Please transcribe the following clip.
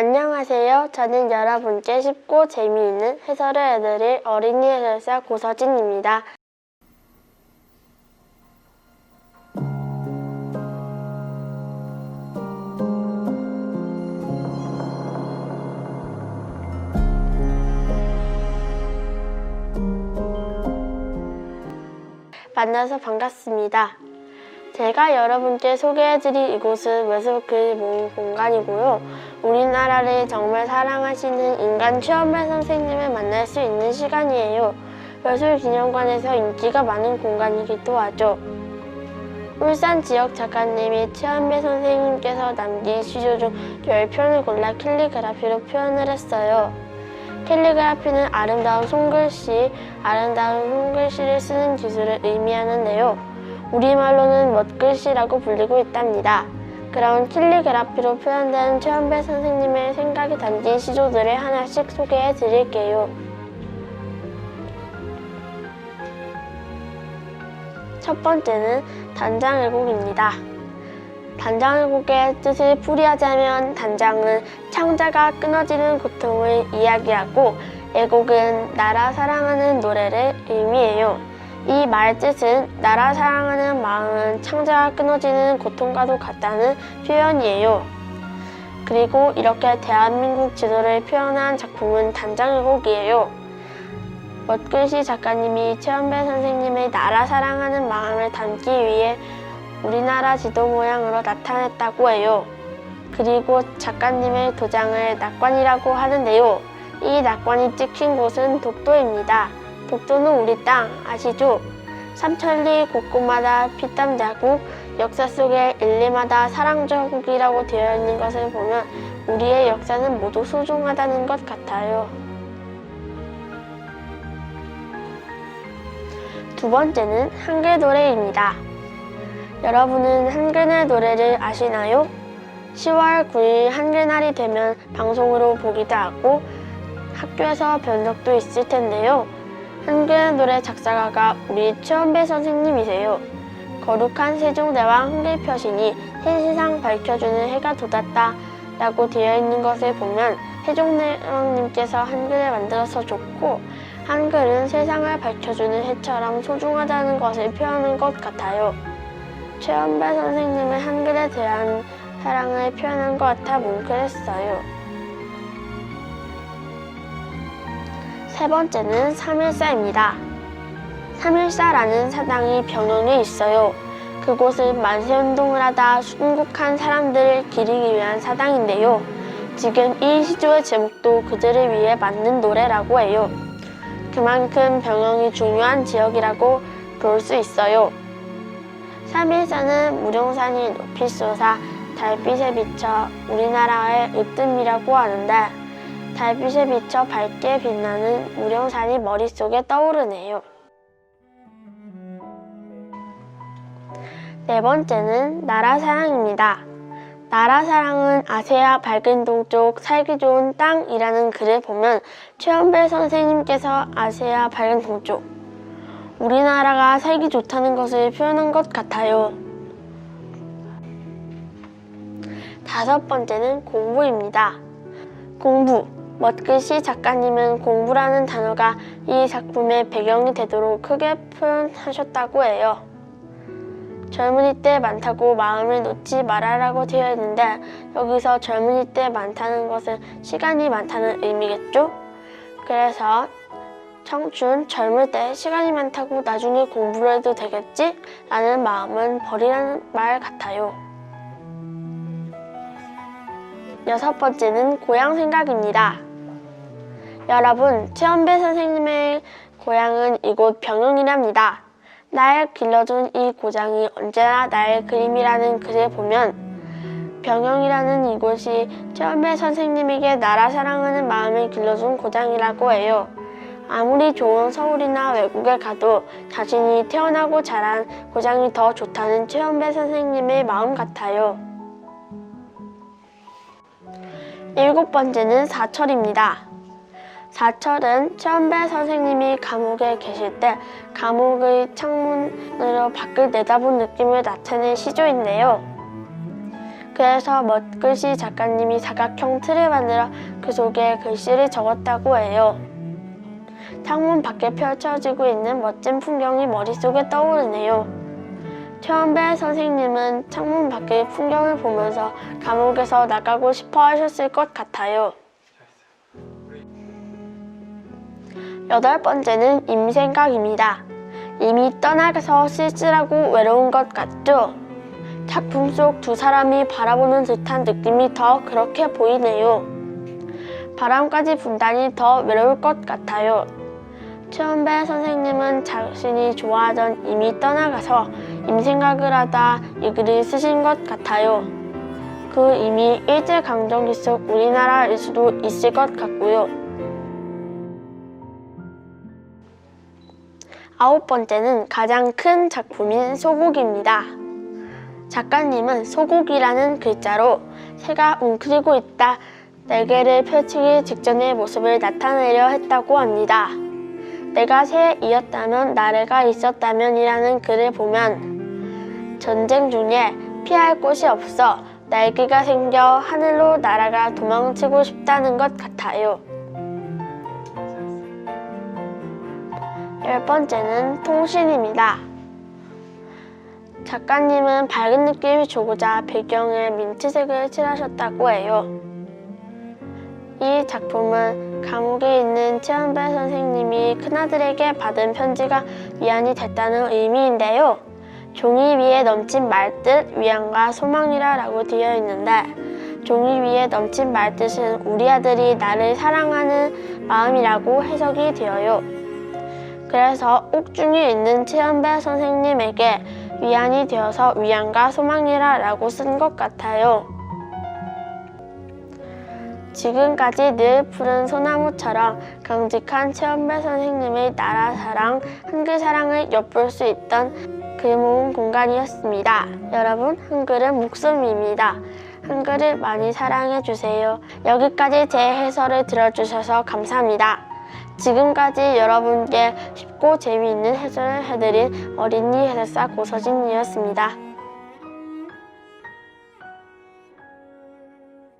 안녕하세요. 저는 여러분께 쉽고 재미있는 해설을 해드릴 어린이 해설사 고서진입니다. 만나서 반갑습니다. 제가 여러분께 소개해드릴 이곳은 외숙글 모임 공간이고요. 우리나라를 정말 사랑하시는 인간 최원배 선생님을 만날 수 있는 시간이에요. 외술기념관에서 인기가 많은 공간이기도 하죠. 울산 지역 작가님이 최원배 선생님께서 남긴 시조 중 10편을 골라 캘리그라피로 표현을 했어요. 캘리그라피는 아름다운 손글씨, 아름다운 손글씨를 쓰는 기술을 의미하는데요. 우리말로는 멋글씨라고 불리고 있답니다. 그럼 캘리그라피로 표현된 최원배 선생님의 생각이 담긴 시조들을 하나씩 소개해 드릴게요. 첫 번째는 단장애곡입니다. 단장애곡의 뜻을 풀이하자면 단장은 창자가 끊어지는 고통을 이야기하고 애곡은 나라 사랑하는 노래를 의미해요. 이 말 뜻은 나라 사랑하는 마음은 창자가 끊어지는 고통과도 같다는 표현이에요. 그리고 이렇게 대한민국 지도를 표현한 작품은 단장의곡이에요. 멋글씨 작가님이 최원배 선생님의 나라 사랑하는 마음을 담기 위해 우리나라 지도 모양으로 나타냈다고 해요. 그리고 작가님의 도장을 낙관이라고 하는데요. 이 낙관이 찍힌 곳은 독도입니다. 독도는 우리 땅 아시죠? 삼천리 곳곳마다 피땀 자국, 역사 속에 일리마다 사랑 자국이라고 되어 있는 것을 보면 우리의 역사는 모두 소중하다는 것 같아요. 두 번째는 한글 노래입니다. 여러분은 한글의 노래를 아시나요? 10월 9일 한글날이 되면 방송으로 보기도 하고 학교에서 본 적도 있을 텐데요. 한글 노래 작사가가 우리 최원배 선생님이세요. 거룩한 세종대왕 한글 표신이 세세상 밝혀주는 해가 돋았다 라고 되어 있는 것을 보면 세종대왕님께서 한글을 만들어서 좋고 한글은 세상을 밝혀주는 해처럼 소중하다는 것을 표현한 것 같아요. 최원배 선생님의 한글에 대한 사랑을 표현한 것 같아 뭉클했어요. 세 번째는 314입니다. 314라는 사당이 병영에 있어요. 그곳은 만세운동을 하다 순국한 사람들을 기리기 위한 사당인데요. 지금 이 시조의 제목도 그들을 위해 만든 노래라고 해요. 그만큼 병영이 중요한 지역이라고 볼 수 있어요. 314는 무룡산이 높이 솟아 달빛에 비쳐 우리나라의 으뜸이라고 하는데 달빛에 비쳐 밝게 빛나는 무령산이 머릿속에 떠오르네요. 네 번째는 나라 사랑입니다. 나라 사랑은 아세아 밝은 동쪽 살기 좋은 땅이라는 글을 보면 최원배 선생님께서 아세아 밝은 동쪽 우리나라가 살기 좋다는 것을 표현한 것 같아요. 다섯 번째는 공부입니다. 공부. 멋글씨 작가님은 공부라는 단어가 이 작품의 배경이 되도록 크게 표현하셨다고 해요. 젊은이 때 많다고 마음을 놓지 말아라고 되어 있는데 여기서 젊은이 때 많다는 것은 시간이 많다는 의미겠죠? 그래서 청춘, 젊을 때 시간이 많다고 나중에 공부를 해도 되겠지? 라는 마음은 버리라는 말 같아요. 여섯 번째는 고향 생각입니다. 여러분, 최원배 선생님의 고향은 이곳 병영이랍니다. 날 길러준 이 고장이 언제나 나의 그림이라는 글을 보면 병영이라는 이곳이 최원배 선생님에게 나라 사랑하는 마음을 길러준 고장이라고 해요. 아무리 좋은 서울이나 외국에 가도 자신이 태어나고 자란 고장이 더 좋다는 최원배 선생님의 마음 같아요. 일곱 번째는 사철입니다. 사철은 최원배 선생님이 감옥에 계실 때 감옥의 창문으로 밖을 내다본 느낌을 나타낸 시조인데요. 그래서 멋글씨 작가님이 사각형 틀을 만들어 그 속에 글씨를 적었다고 해요. 창문 밖에 펼쳐지고 있는 멋진 풍경이 머릿속에 떠오르네요. 최원배 선생님은 창문 밖의 풍경을 보면서 감옥에서 나가고 싶어 하셨을 것 같아요. 여덟 번째는 임생각입니다. 이미 떠나가서 쓸쓸하고 외로운 것 같죠? 작품 속 두 사람이 바라보는 듯한 느낌이 더 그렇게 보이네요. 바람까지 분다니 더 외로울 것 같아요. 최원배 선생님은 자신이 좋아하던 이미 떠나가서 임생각을 하다 이 글을 쓰신 것 같아요. 그 이미 일제강점기 속 우리나라일 수도 있을 것 같고요. 아홉 번째는 가장 큰 작품인 소곡입니다. 작가님은 소곡이라는 글자로 새가 웅크리고 있다, 날개를 펼치기 직전의 모습을 나타내려 했다고 합니다. 내가 새이었다면 나래가 있었다면이라는 글을 보면 전쟁 중에 피할 곳이 없어 날개가 생겨 하늘로 날아가 도망치고 싶다는 것 같아요. 열 번째는 통신입니다. 작가님은 밝은 느낌을 주고자 배경에 민트색을 칠하셨다고 해요. 이 작품은 감옥에 있는 최원배 선생님이 큰아들에게 받은 편지가 위안이 됐다는 의미인데요. 종이 위에 넘친 말뜻 위안과 소망이라 라고 되어 있는데 종이 위에 넘친 말뜻은 우리 아들이 나를 사랑하는 마음이라고 해석이 되어요. 그래서 옥중에 있는 최연배 선생님에게 위안이 되어서 위안과 소망이라 라고 쓴 것 같아요. 지금까지 늘 푸른 소나무처럼 강직한 최연배 선생님의 나라 사랑, 한글 사랑을 엿볼 수 있던 글 모은 공간이었습니다. 여러분, 한글은 목숨입니다. 한글을 많이 사랑해 주세요. 여기까지 제 해설을 들어주셔서 감사합니다. 지금까지 여러분께 쉽고 재미있는 해설을 해드린 어린이 해설사 고서진이었습니다.